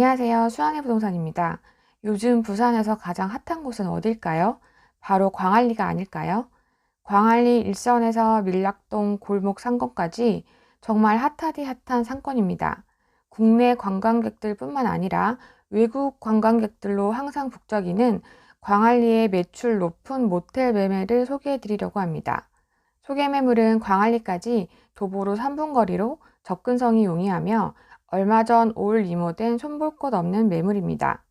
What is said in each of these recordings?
안녕하세요. 수환의 부동산입니다. 요즘 부산에서 가장 핫한 곳은 어딜까요? 바로 광안리가 아닐까요? 광안리 일선에서 밀락동 골목 상권까지 정말 핫하디 핫한 상권입니다. 국내 관광객들 뿐만 아니라 외국 관광객들로 항상 북적이는 광안리의 매출 높은 모텔 매매를 소개해 드리려고 합니다. 소개 매물은 광안리까지 도보로 3분 거리로 접근성이 용이하며 얼마 전올 리모된 손볼 곳 없는 매물입니다.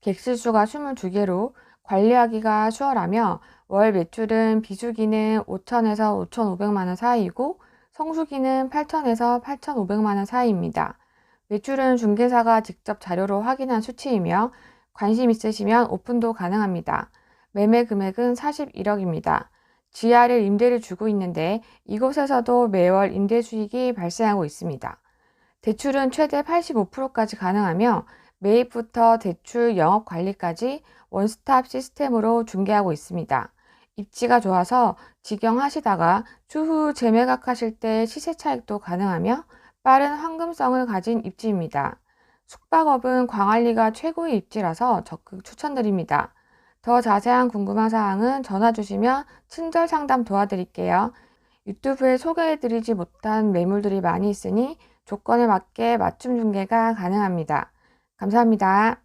객실수가 22개로 관리하기가 수월하며 월 매출은 비수기는 5천에서 5,500만 원 사이이고 성수기는 8천에서 8,500만 원 사이입니다. 매출은 중개사가 직접 자료로 확인한 수치이며 관심 있으시면 오픈도 가능합니다. 매매 금액은 41억입니다. 지하를 임대를 주고 있는데 이곳에서도 매월 임대 수익이 발생하고 있습니다. 대출은 최대 85%까지 가능하며 매입부터 대출 영업 관리까지 원스톱 시스템으로 중개하고 있습니다. 입지가 좋아서 직영하시다가 추후 재매각하실 때 시세 차익도 가능하며 빠른 황금성을 가진 입지입니다. 숙박업은 광안리가 최고의 입지라서 적극 추천드립니다. 더 자세한 궁금한 사항은 전화 주시면 친절 상담 도와드릴게요. 유튜브에 소개해드리지 못한 매물들이 많이 있으니 조건에 맞게 맞춤 중개가 가능합니다. 감사합니다.